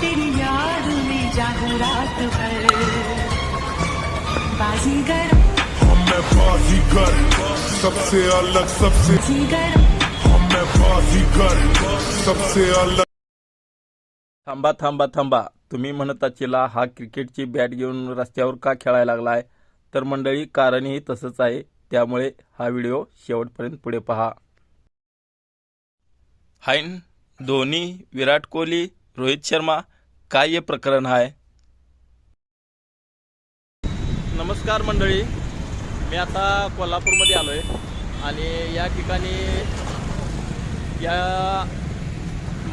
तेरी याद में जागू रात भर। बाजीगर। हम मैं बाजीगर सबसे अलग सबसे बाजीगर। हम मैं बाजीगर सबसे अलग। थांबा थांबा थांबा. तुम्ही म्हणत अचिला हा क्रिकेटची बॅट घेऊन रस्त्यावर का खेळायला लागला आहे तर मंडळी कारणही तसंच आहे. त्यामुळे हा व्हिडिओ शेवटपर्यंत पुढे पहा. हाय धोनी विराट कोहली रोहित शर्मा काय हे प्रकरण आहे? नमस्कार मंडळी. मी आता कोल्हापूरमध्ये आलो आहे आणि या ठिकाणी या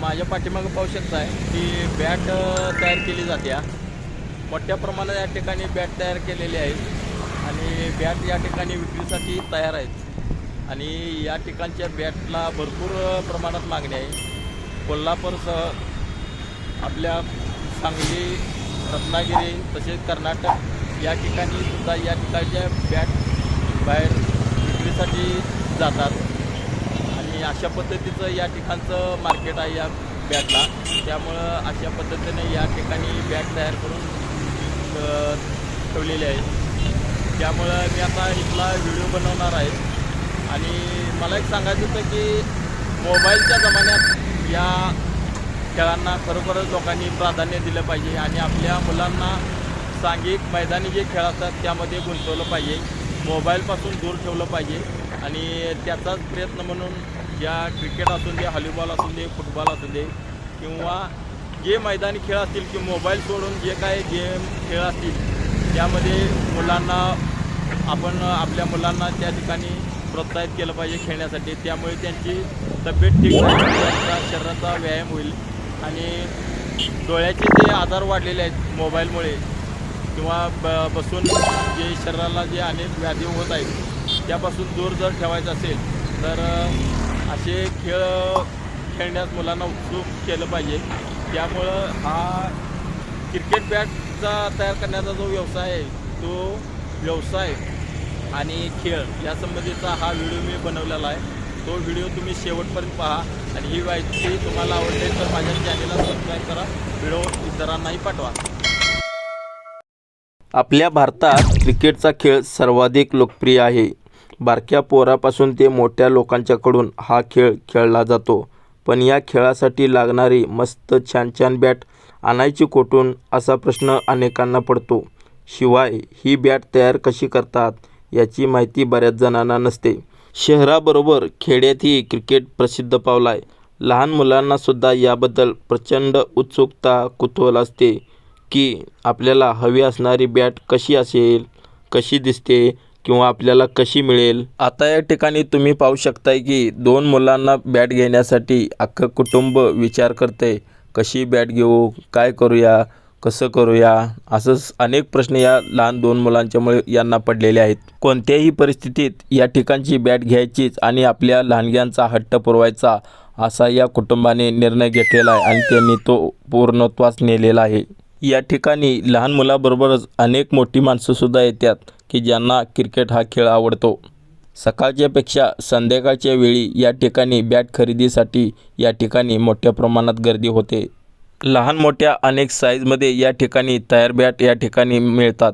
माझ्या पाठीमागं पाहू आहे की बॅट तयार केली जाते. मोठ्या प्रमाणात या ठिकाणी बॅट तयार केलेली आहेत आणि बॅट या ठिकाणी विक्रीसाठी तयार आहेत. आणि या ठिकाणच्या बॅटला भरपूर प्रमाणात मागणी आहे. कोल्हापूरसह आपल्या सांगली रत्नागिरी तसेच कर्नाटक या ठिकाणी सुद्धा या ठिकाणच्या बॅट बाहेर विक्रीसाठी जातात. आणि अशा पद्धतीचं या ठिकाणचं मार्केट आहे या बॅटला. त्यामुळं अशा पद्धतीने या ठिकाणी बॅट तयार करून ठेवलेली आहे. त्यामुळं मी आता इथला व्हिडिओ बनवणार आहे. आणि मला एक सांगायचं होतं की मोबाईलच्या जमान्यात या खेळांना खरोखरच लोकांनी प्राधान्य दिलं पाहिजे आणि आपल्या मुलांना सांघिक मैदानी जे खेळ असतात त्यामध्ये गुंतवलं पाहिजे. मोबाईलपासून दूर ठेवलं पाहिजे आणि त्याचाच प्रयत्न म्हणून ज्या क्रिकेट असून दे हॉलीबॉल असून दे फुटबॉल असू दे किंवा जे मैदानी खेळ असतील की मोबाईल सोडून जे काय गेम खेळ असतील त्यामध्ये मुलांना आपण आपल्या मुलांना त्या ठिकाणी प्रोत्साहित केलं पाहिजे खेळण्यासाठी. त्यामुळे त्यांची तब्येत ठीक राहील त्यांचा शरीराचा व्यायाम होईल. आणि डोळ्याचे जे आजार वाढलेले आहेत मोबाईलमुळे किंवा ब बसून जे शरीराला जे अनेक व्याधी होत आहेत त्यापासून दूर जर ठेवायचं असेल तर असे खेळ खेळण्यास मुलांना उत्सुक केलं पाहिजे. त्यामुळं हा क्रिकेट बॅटचा तयार करण्याचा जो व्यवसाय आहे तो व्यवसाय आणि खेळ यासंबंधीचा हा व्हिडिओ मी बनवलेला आहे. तो व्हिडिओ तुम्ही शेवटपर्यंत पहा आणि ही माहिती तुम्हाला आवडली तर माझ्या चॅनेलला सबस्क्राईब करा. व्हिडिओ इतरांनाही पाठवा. आपल्या भारतात क्रिकेटचा खेळ सर्वाधिक लोकप्रिय आहे. बारक्या पोरापासून ते मोठ्या लोकांच्याकडून हा खेळ खेळला जातो. पण या खेळासाठी लागणारी मस्त छान छान बॅट आणायची कोठून असा प्रश्न अनेकांना पडतो. शिवाय ही बॅट तयार कशी करतात याची माहिती बऱ्याच जणांना नसते. शहराबरोबर खेड्यातही क्रिकेट प्रसिद्ध पावला आहे लहान मुलांनासुद्धा याबद्दल प्रचंड उत्सुकता कुतूहल असते की आपल्याला हवी असणारी बॅट कशी असेल कशी दिसते किंवा आपल्याला कशी मिळेल? आता या ठिकाणी तुम्ही पाहू शकताय की दोन मुलांना बॅट घेण्यासाठी अख्खं कुटुंब विचार करते कशी बॅट घेऊ काय करूया? कसं करूया? असंच अनेक प्रश्न या लहान दोन मुलांच्यामुळे यांना पडलेले आहेत. कोणत्याही परिस्थितीत या ठिकाणची बॅट घ्यायचीच आणि आपल्या लहानग्यांचा हट्ट पुरवायचा असा या कुटुंबाने निर्णय घेतलेला आहे आणि त्यांनी तो पूर्णत्वास नेलेला आहे. या ठिकाणी लहान मुलाबरोबरच अनेक मोठी माणसंसुद्धा येतात की ज्यांना क्रिकेट हा खेळ आवडतो. सकाळच्यापेक्षा संध्याकाळच्या वेळी या ठिकाणी बॅट खरेदीसाठी या ठिकाणी मोठ्या प्रमाणात गर्दी होते. लहान मोठ्या अनेक साईजमध्ये या ठिकाणी तयार बॅट या ठिकाणी मिळतात.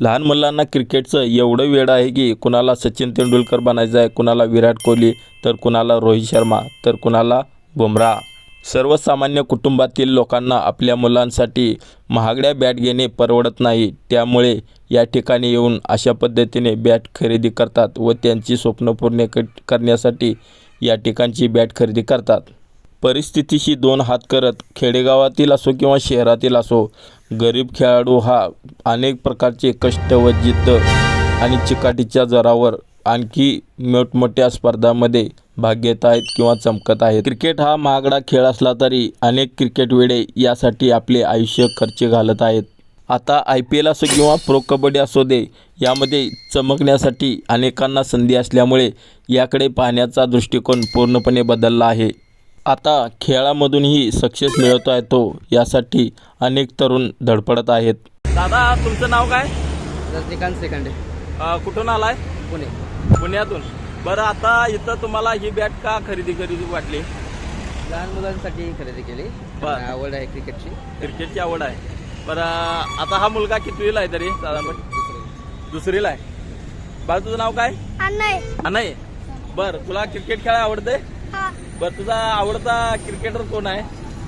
लहान मुलांना क्रिकेटचं एवढं वेळ आहे की कुणाला सचिन तेंडुलकर बनायचं आहे कुणाला विराट कोहली तर कुणाला रोहित शर्मा तर कुणाला बुमराह. सर्वसामान्य कुटुंबातील लोकांना आपल्या मुलांसाठी महागड्या बॅट घेणे परवडत नाही. त्यामुळे या ठिकाणी येऊन अशा पद्धतीने बॅट खरेदी करतात व त्यांची स्वप्न पूर्ण क करण्यासाठी या ठिकाणची बॅट खरेदी करतात. परिस्थितीशी दोन हात करत खेडेगावातील असो किंवा शहरातील असो गरीब खेळाडू हा अनेक प्रकारचे कष्ट व जिद्द आणि चिकाटीच्या जरावर आणखी मोठमोठ्या स्पर्धांमध्ये भाग घेत आहेत किंवा चमकत आहेत. क्रिकेट हा महागडा खेळ असला तरी अनेक क्रिकेट वेडे यासाठी आपले आयुष्य खर्च घालत आहेत. आता आय पी एल असो किंवा प्रो कबड्डी असो दे यामध्ये चमकण्यासाठी अनेकांना संधी असल्यामुळे याकडे पाहण्याचा दृष्टिकोन पूर्णपणे बदलला आहे. आता खेळामधूनही सक्सेस मिळवता येतो यासाठी अनेक तरुण धडपडत आहेत. दादा तुमचं नाव काय? रजनीकांत सेकंडे अ, कुठून आलाय? पुणे. पुण्यातून. बरं आता इथं तुम्हाला ही बॅट का खरेदी खरेदी वाटली? लहान मुलांसाठी खरेदी केली. बर. आवड आहे क्रिकेटची. क्रिकेटची आवड आहे. बरं आता हा मुलगा कितवीला आहे तरी? साधारणपणे दुसरीला. आहे. बाळ तुझं नाव काय? नाही हा नाही बरं तुला क्रिकेट खेळायला आवडतंय? हा. बरं तुझा आवडता क्रिकेटर कोण आहे?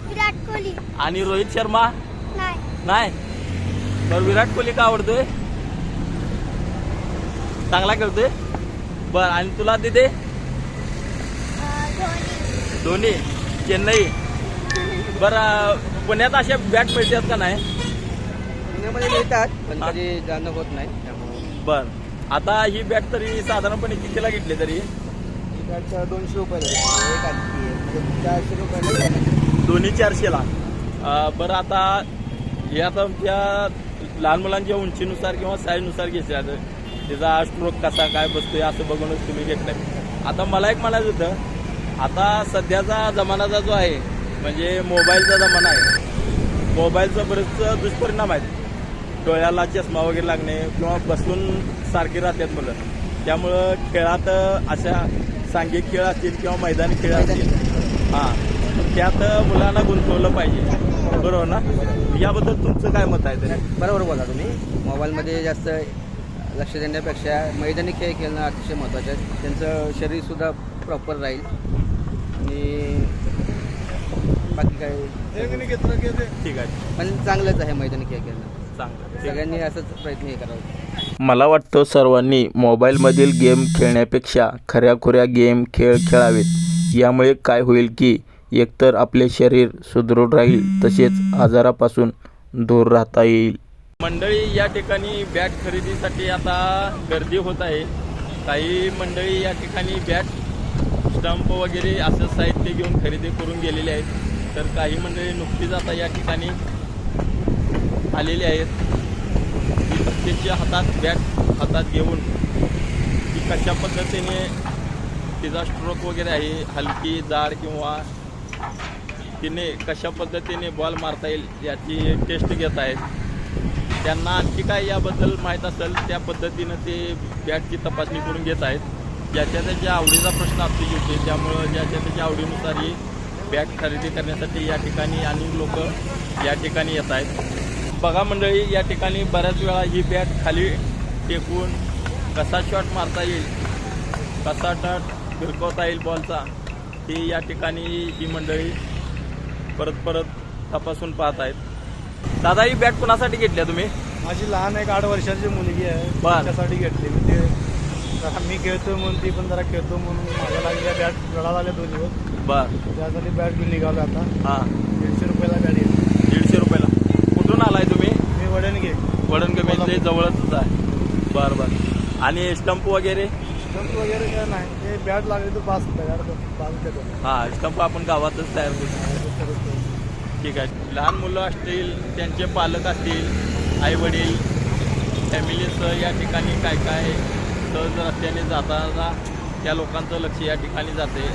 विराट कोहली. आणि रोहित शर्मा? नाही. नाही? बरं विराट कोहली का आवडतोय? चांगला खेळतोय? बरं आणि तुला तिथे धोनी. धोनी चेन्नई. बरं पुण्यात अशा बॅट मिळतात का नाही? पुण्यामध्ये मिळतात पण जाणं होत नाही बर. आता ही बॅट तरी साधारणपणे कितीला घेतली तरी? तिकडचं दोनशे रुपये एक आणखी म्हणजे आहे. चारशे रुपये दोन्ही चारशेला. बरं आता हे आता त्या लहान मुलांच्या उंचीनुसार किंवा साईजनुसार घेतल्या त्याचा स्ट्रोक कसा काय बसतोय असं बघूनच तुम्ही घेतलं आता मला एक म्हणायचं होतं आता सध्याचा जमानाचा जो आहे म्हणजे मोबाईलचा जमाना आहे. मोबाईलचा बरेच दुष्परिणाम आहेत. डोळ्याला चष्मा वगैरे लागणे किंवा बसून सारखे राहतात मुलं. त्यामुळं खेळात अशा सांघिक खेळ असतील किंवा मैदानी खेळ असतील. हां. त्यात मुलांना गुंतवलं पाहिजे. बरोबर ना? याबद्दल तुमचं काय मत आहे तरी? बरोबर बोला तुम्ही. मोबाईलमध्ये जास्त लक्ष देण्यापेक्षा मैदानी खेळ खेळणं अतिशय महत्त्वाचं आहे. त्यांचं शरीरसुद्धा प्रॉपर राहील. आणि बाकी काय? ठीक आहे. पण चांगलंच आहे मैदानी खेळ खेळणं. चांगलं. सगळ्यांनी असंच प्रयत्न हे करावा. मला वाटतं सर्वांनी मोबाईलमधील गेम खेळण्यापेक्षा खऱ्याखुऱ्या गेम खेळ खेळावेत. यामुळे काय होईल की एकतर आपले शरीर सुदृढ राहील तसेच आजारापासून दूर राहता येईल. मंडळी या ठिकाणी बॅट खरेदीसाठी आता गर्दी होत आहे. काही मंडळी या ठिकाणी बॅट स्टंप वगैरे असं साहित्य घेऊन खरेदी करून गेलेले आहेत. तर काही मंडळी नुकतीच आता या ठिकाणी आलेली आहेत. त्याच्या हातात बॅट हातात घेऊन ती कशा पद्धतीने तिचा स्ट्रोक वगैरे आहे हलकी जाड किंवा तिने कशा पद्धतीने बॉल मारता येईल याची टेस्ट घेत आहेत. त्यांना आणखी काय याबद्दल माहीत असेल त्या पद्धतीनं ते बॅटची तपासणी करून घेत आहेत. ज्याच्या त्याच्या आवडीचा प्रश्न असतो येते त्यामुळं ज्याच्या त्याच्या आवडीनुसार ही बॅट खरेदी करण्यासाठी या ठिकाणी अनेक लोक या ठिकाणी येत आहेत. बघा मंडळी या ठिकाणी बऱ्याच वेळा ही बॅट खाली टेकून कसा शॉट मारता येईल कसा टट फिरकवता येईल बॉलचा ही या ठिकाणी ही मंडळी परत परत तपासून पाहत आहेत. दादा ही बॅट कुणासाठी घेतल्या तुम्ही? माझी लहान एक आठ वर्षाची मुलगी आहे. त्यासाठी घेतली मी. ते जरा मी खेळतो म्हणून ती पण जरा खेळतो म्हणून माझ्या लागल्या बॅट लढा झाल्या दोन दिवस बर. त्यासाठी बॅट घेऊन निघालो आता. हां. दीडशे रुपयाला बॅट कुठून आलाय तुम्ही? मी वडण घे वडणगमेतले जवळच आहे. बर बर. आणि स्टंप वगैरे? स्टंप वगैरे काय नाही. ते बॅट लागली तर तयार पाच देतो. हां स्टंप आपण गावातच तयार करू. ठीक आहे. लहान मुलं असतील त्यांचे पालक असतील आई वडील फॅमिलीसह या ठिकाणी काय काय सहज रस्त्याने जाताना त्या लोकांचं लक्ष या ठिकाणी जाते.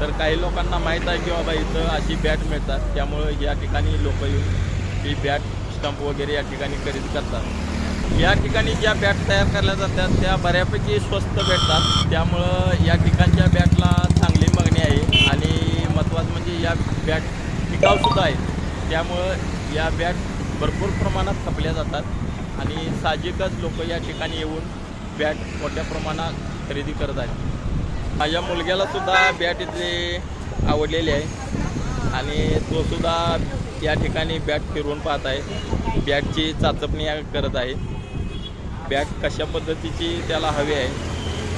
तर काही लोकांना माहीत आहे की बाबा इथं अशी बॅट मिळतात. त्यामुळं या ठिकाणी लोक येऊन ही बॅट स्टंप वगैरे या ठिकाणी खरेदी करतात. या ठिकाणी ज्या बॅट तयार केल्या जातात त्या बऱ्यापैकी स्वस्त भेटतात. त्यामुळं या ठिकाणच्या बॅटला चांगली मागणी आहे आणि महत्त्वाचं म्हणजे या बॅट टिकाऊसुद्धा आहेत त्यामुळं या बॅट भरपूर प्रमाणात खपल्या जातात आणि साहजिकच लोक या ठिकाणी येऊन बॅट मोठ्या प्रमाणात खरेदी करत आहेत. माझ्या मुलग्याला सुद्धा बॅट इथे आवडलेली आहे आणि तो सुद्धा या ठिकाणी बॅट फिरवून पाहत आहे. बॅटची चाचपणी करत आहे. बॅट कशा पद्धतीची त्याला हवी आहे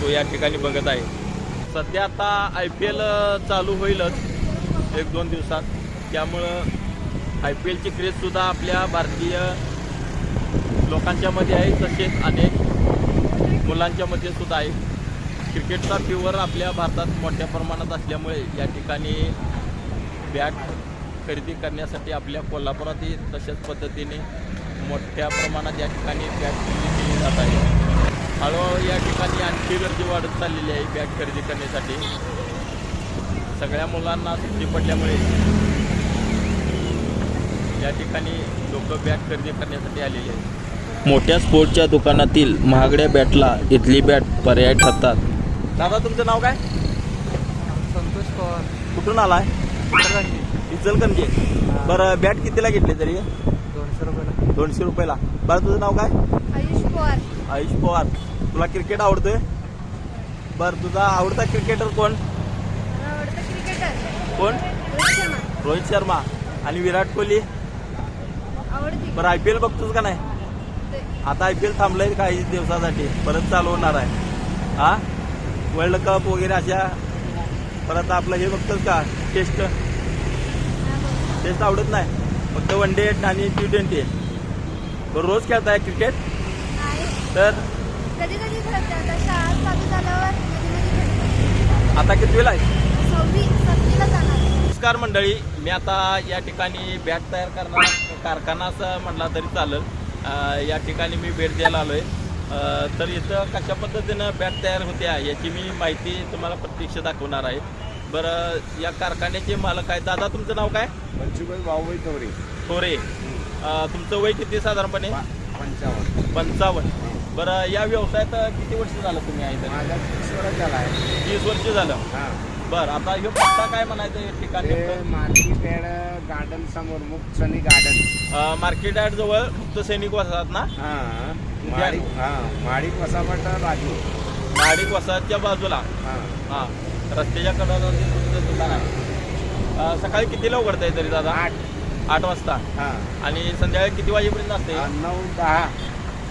तो या ठिकाणी बघत आहे. सध्या आता आय पी एल चालू होईलच एक दोन दिवसात. त्यामुळं आय पी एलची क्रेजसुद्धा आपल्या भारतीय लोकांच्यामध्ये आहे तसेच अनेक मुलांच्यामध्ये सुद्धा आहे. क्रिकेटचा फिवर आपल्या भारतात मोठ्या प्रमाणात असल्यामुळे या ठिकाणी बॅट खरेदी करण्यासाठी आपल्या कोल्हापुरातही तशाच पद्धतीने मोठ्या प्रमाणात या ठिकाणी बॅट खरेदी केली जात आहे. हळूहळू या ठिकाणी आणखी गर्दी वाढत चाललेली आहे बॅट खरेदी करण्यासाठी. सगळ्या मुलांना सुट्टी पडल्यामुळे या ठिकाणी लोक बॅट खरेदी करण्यासाठी आलेले आहेत. मोठ्या स्पोर्टच्या दुकानातील महागड्या बॅटला इथली बॅट पर्याय ठरतात. दादा तुमचं नाव काय? संतोष पवार. कुठून आलाय? इचलकरंजी बरं बॅट कितीला घेतली तरी? दोनशे रुपयाला. दोनशे रुपयाला. बरं तुझं नाव काय? आयुष पवार. आयुष पवार. तुला क्रिकेट आवडतोय? बरं तुझा आवडता क्रिकेटर कोण? मला आवडतं क्रिकेटर कोण? रोहित शर्मा. रोहित शर्मा. आणि विराट कोहली? बरं आय पी एल बघतोस का नाही? ते- आता आय पी एल थांबलंय काही दिवसासाठी. परत चालू होणार आहे. हा? वर्ल्ड कप वगैरे अशा. परत आपलं हे बघतोस का? टेस्ट टेस्ट आवडत नाही. फक्त वन डे आणि टी ट्वेंटी बरं रोज खेळताय क्रिकेट तर? कधी कधी खेळते. आता शाळा चालू झाल्यावर कधी कधी खेळते. आता किती वेळ आहे नमस्कार मंडळी. मी आता या ठिकाणी बॅट तयार करणार कारखाना असं म्हटला तरी चालेल. या ठिकाणी मी भेट द्यायला आलो आहे तर इथं कशा पद्धतीनं बॅट तयार होत्या याची मी माहिती तुम्हाला प्रत्यक्ष दाखवणार आहे. बरं या कारखान्याचे मालक आहे दादा तुमचं नाव काय? पंचुबाई भाऊबाई थोरे. अं, तुमचं वय किती साधारणपणे? पंचावन्न. पंचावन्न. बरं या व्यवसायात किती वर्ष झालं तुम्ही आहे? माझा झाला आहे. वीस वर्ष झालं. हा. बरं आता हे पत्ता काय म्हणायचं या ठिकाणी ते मार्केट गार्डन समोर मुक्सनी गार्डन. अं, मार्केट यार्ड जवळ मुक्त सैनिक वसाहत ना? हा. हा. माडी कसापट राजू. माडिक वसाहतच्या बाजूला. हा. हा. रस्त्याच्या कडाला ते तुमचं दुकान आहे. सकाळी कितीला उघडताय तरी दादा? आठ. आठ वाजता. हा. आणि संध्याकाळी किती वाजेपर्यंत असते? नऊ दहा.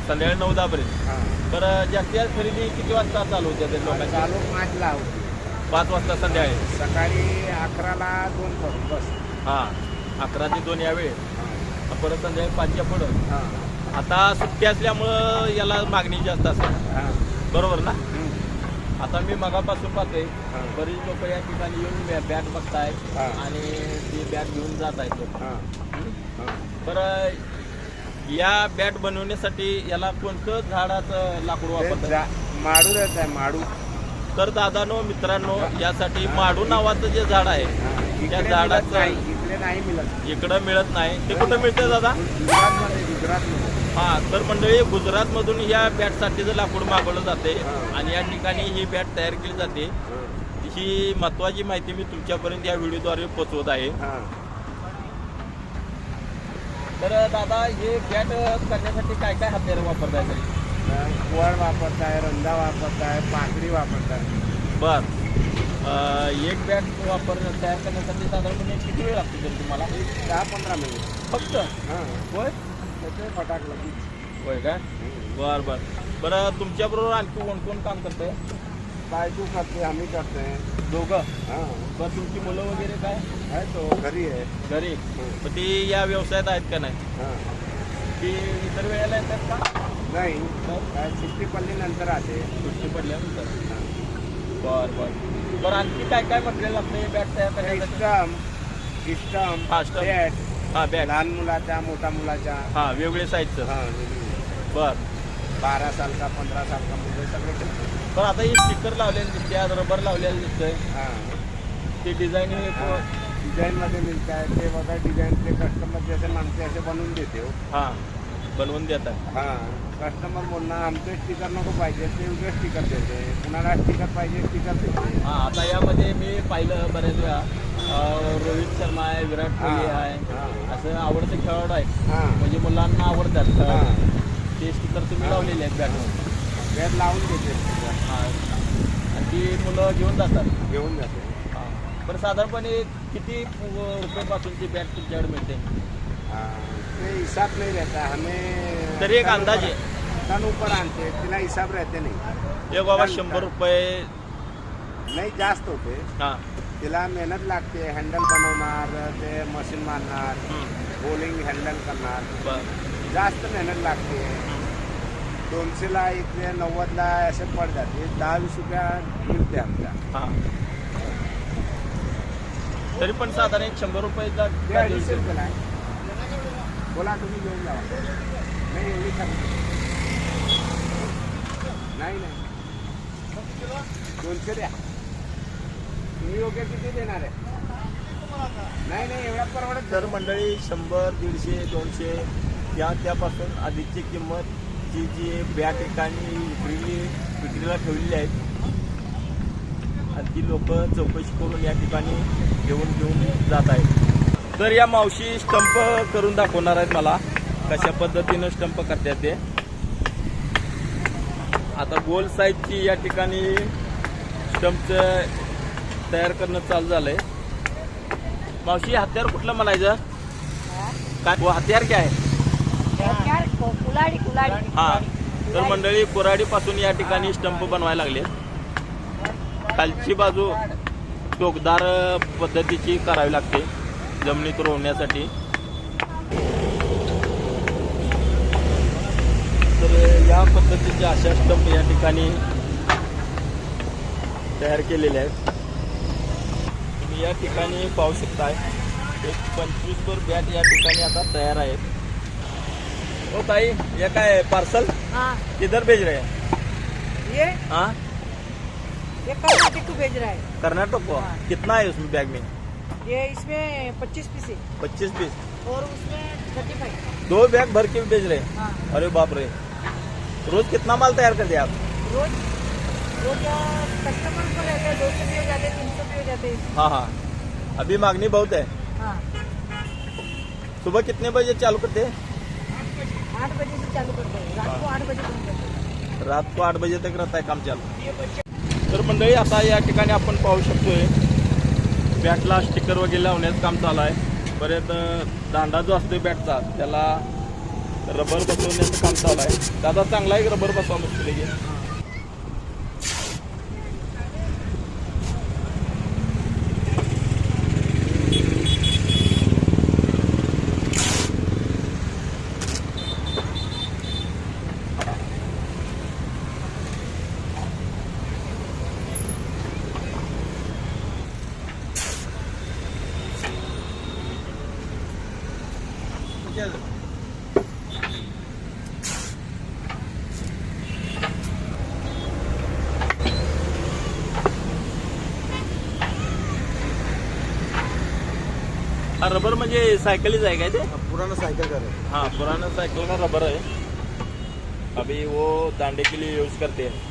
संध्याकाळी नऊ दहा पर्यंत हा बरं जास्तीत जास्त खरेदी किती वाजता चालू होते ते लोकांची? चालू पाचला होती. पाच वाजता संध्याकाळी? सकाळी अकराला दोन बस बस. हा. अकरा ते दोन या वेळ परत संध्याकाळी पाचच्या पुढं. हा. आता सुट्टी असल्यामुळं याला मागणी जास्त असेल. हा. बरोबर ना. आता मी मगापासून पाहतोय. बरीच लोक या ठिकाणी येऊन बॅ- बॅट बघताय हा. आणि ती बॅट घेऊन जात आहेत बरं या बॅट बनवण्यासाठी याला कोणतं झाडाचं लाकूड वापरतात? माडू आहे माडू. तर दादानो मित्रांनो यासाठी माडू नावाचं जे झाड आहे. त्या झाडाचं इकडे नाही मिळत. इकडं मिळत नाही. ते कुठं मिळतं दादा? गुजरातमध्ये. हा तर मंडळी गुजरातमधून या बॅटसाठीचं लाकूड मागवलं जाते. आणि या ठिकाणी ही बॅट तयार केली जाते ही. महत्वाची माहिती मी तुमच्यापर्यंत या व्हिडिओद्वारे पोहोचवत आहे. हा. तर दादा हे बॅट करण्यासाठी काय काय हत्यारं वापरताय तरी? वड वापरताय रंधा वापरताय पाकडी वापरताय. बर. एक बॅट वापर तयार करण्यासाठी साधारणपणे किती वेळ लागतो तरी तुम्हाला? दहा पंधरा मिनिट. फक्त? हां. होय? त्याचे फटाक लगेच होय काय? बर बर. बरं तुमच्याबरोबर आणखी कोण कोण काम करतंय? बायको करते आम्ही करते दोघं? हां. बरं तुमची मुलं वगैरे काय? आहे तो घरी आहे. घरी? मग ती या व्यवसायात आहेत का नाही? हां. ती इतर वेळेला येतात का? नाही. काय सुट्टी पडली नंतर आते. सुट्टी पडल्यानंतर? बर बर. बरं आणखी काय काय मटेरियल लागतं बॅट तयार स्टम इस्टम हा, stump. बॅट. हा लहान मुलाच्या मोठ्या मुलाच्या. हा वेगळे साईजचं हां बर. बारा साल का पंधरा साल का मुलं सगळे पण आता हे स्टिकर लावलेलं दिसते आज रबर लावलेलं दिसतंय. हां. ते डिझाईन डिझाईनमध्ये मिळत आहे ते बघा डिझाईन ते कस्टमर जसे मागते असे बनवून देते हो. हा बनवून देतात हां कस्टमर बोलणार आमचे स्टिकर नको पाहिजे ते वेगळे स्टिकर देते. कुणाला स्टिकर पाहिजे स्टिकर देते. हा आता यामध्ये मी पाहिलं बऱ्याच वेळा अं, रोहित शर्मा आहे विराट कोहली आहे. हा. असं आवडते खेळाडू आहेत हां. म्हणजे मुलांना आवडतात हां. खेळाडू. ते स्टिकर तुम्ही. लावलेले आहेत बॅटवर वेळ लावून. हा. आणि ती मुलं घेऊन जातात. घेऊन जाते. बरं साधारणपणे किती रुपयापासूनची बॅट तुमच्याकडे मिळते? ते हिसाब नहीं रहता हमें तरी एक अंदाजे. टन ऊपर आणते. तिला हिसाब रहते नाही. एक बाबा. शंभर रुपये. नाही जास्त होते. हा. तिला मेहनत लागते हँडल बनवणार ते मशीन मारणार. बोलिंग हँडल करणार. बरं. जास्त मेहनत लागते. दोनशेला इकडे नव्वदला असे पड जाते. दहा वीस रुपया मिळते आमच्या हा. तरी पण साधारण एक शंभर रुपयाचा ते अडीचशे रुपयाला आहे बोला तुम्ही घेऊन जावा नाही एवढी नाही नाही. दोनशे द्या. तुम्ही योग्य किती देणार आहे? नाही नाही एवढा परवडत तर मंडळी शंभर दीडशे दोनशे या त्यापासून अधिकची किंमत जी जी या ठिकाणी विक्री विक्रीला ठेवलेली आहेत आणि ती लोक चौकशी करून या ठिकाणी घेऊन घेऊन जात आहेत. तर या मावशी स्टंप करून दाखवणार आहेत मला कशा पद्धतीनं स्टंप करतात ते. आता गोल साईजची या ठिकाणी स्टंपचं तयार करणं चालू झालंय. मावशी हत्यार कुठलं म्हणायचं? काय वो हत्यार काय? आहे कुलाडी कुलाडी. हा तर मंडळी कोराडी पासून या ठिकाणी स्टंप बनवायला लागले खालची बाजू टोकदार पद्धतीची करावी लागते जमिनीत रोवण्यासाठी. तर या पद्धतीचे अशा स्टंप या ठिकाणी तयार केलेले आहेत. या ठिकाणी पाहू शकताय एक पंचवीस वर बॅट या ठिकाणी आता तयार आहेत. ओ ताई ये काय पार्सल हाँ. किधर भेज रहे हैं? ये हाँ ये कर्नाटक को भेज रहा है कर्नाटक? को हाँ। कितना है उसमें बैग में? ये इसमें पच्चीस पीस है पच्चीस पीस. और उसमें थर्टी फाइव दो बैग भर के भेज रहे हैं हाँ. अरे बाप रे. रोज कितना माल तैयार करते हैं आप? रोज कस्टमर को रहते हैं दो सौ भी हो जाते हैं हो जाते. हैं हाँ. हाँ अभी मांगनी बहुत है. हाँ. सुबह कितने बजे चालू करते? हैं आठ बजे से चालू करते हैं। रात को आठ बजे बंद करते हैं। रात को आठ बजे तक रहता है काम चालू। तर मंडळी आता या ठिकाणी आपण पाहू शकतोय बॅटला स्टिकर वगैरे लावण्याचं काम चालू आहे. परत अं, दांडा जो असतो बॅटचा त्याला रबर बसवण्याचं काम चालू आहे. दादा चांगला आहे रबर बसवा की हा रबर म्हणजे सायकलीच आहे काय ते? पुराना सायकल हाँ पुराना साइकिल का रबर है अभी वो दांडे के लिए यूज करते हैं.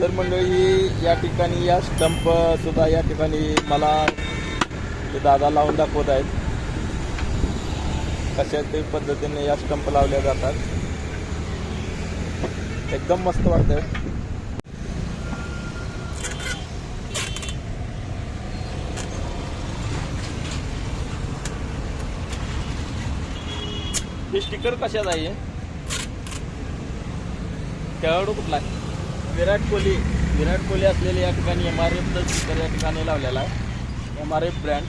तर मंडळी या ठिकाणी या स्टंप सुद्धा या ठिकाणी मला ते दादा लावून दाखवत आहेत. कशा ते पद्धतीने या स्टंप लावल्या जातात. एकदम मस्त वाटतंय. हे स्टिकर कशात आहे? खेळाडू कुठला आहे? विराट कोहली. विराट कोहली असलेले या ठिकाणी एम आर एफचं स्टिकर या ठिकाणी लावलेला आहे. एम आर एफ ब्रँड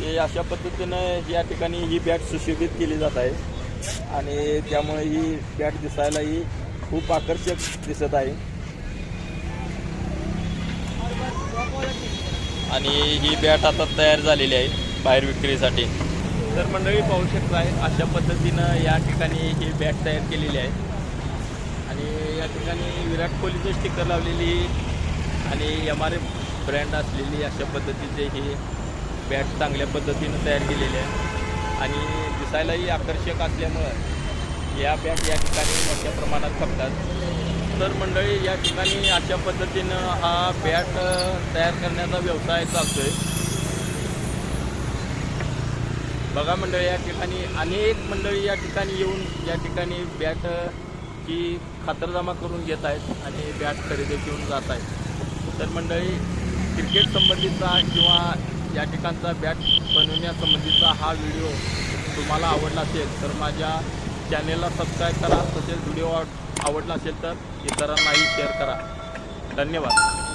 हे अशा पद्धतीनं या ठिकाणी ही बॅट सुशोभित केली जात आहे. आणि त्यामुळे ही बॅट दिसायलाही खूप आकर्षक दिसत आहे. आणि ही बॅट आता तयार झालेली आहे बाहेर विक्रीसाठी. तर मंडळी पाहू शकताय अशा पद्धतीनं या ठिकाणी ही बॅट तयार केलेली आहे. आणि या ठिकाणी विराट कोहलीचं स्टिकर लावलेली आणि एम आर एफ ब्रँड असलेली अशा पद्धतीचे ही बॅट चांगल्या पद्धतीनं तयार केलेली आहे. आणि दिसायलाही आकर्षक असल्यामुळं या बॅट या ठिकाणी मोठ्या प्रमाणात खपतात तर मंडळी या ठिकाणी अशा पद्धतीनं हा बॅट तयार करण्याचा व्यवसाय चालतोय. बघा मंडळी या ठिकाणी अनेक मंडळी या ठिकाणी येऊन या ठिकाणी बॅट ही ची खातरजमा करून घेत आहेत आणि बॅट खरेदी घेऊन जात आहेत. तर मंडळी क्रिकेट संबंधीचा किंवा या ठिकाणचा बॅट बनवण्यासंबंधीचा हा व्हिडिओ तुम्हाला आवडला असेल तर माझ्या चॅनेलला सबस्क्राईब करा तसेच व्हिडिओ आवडला असेल तर इतरांनाही शेअर करा. धन्यवाद.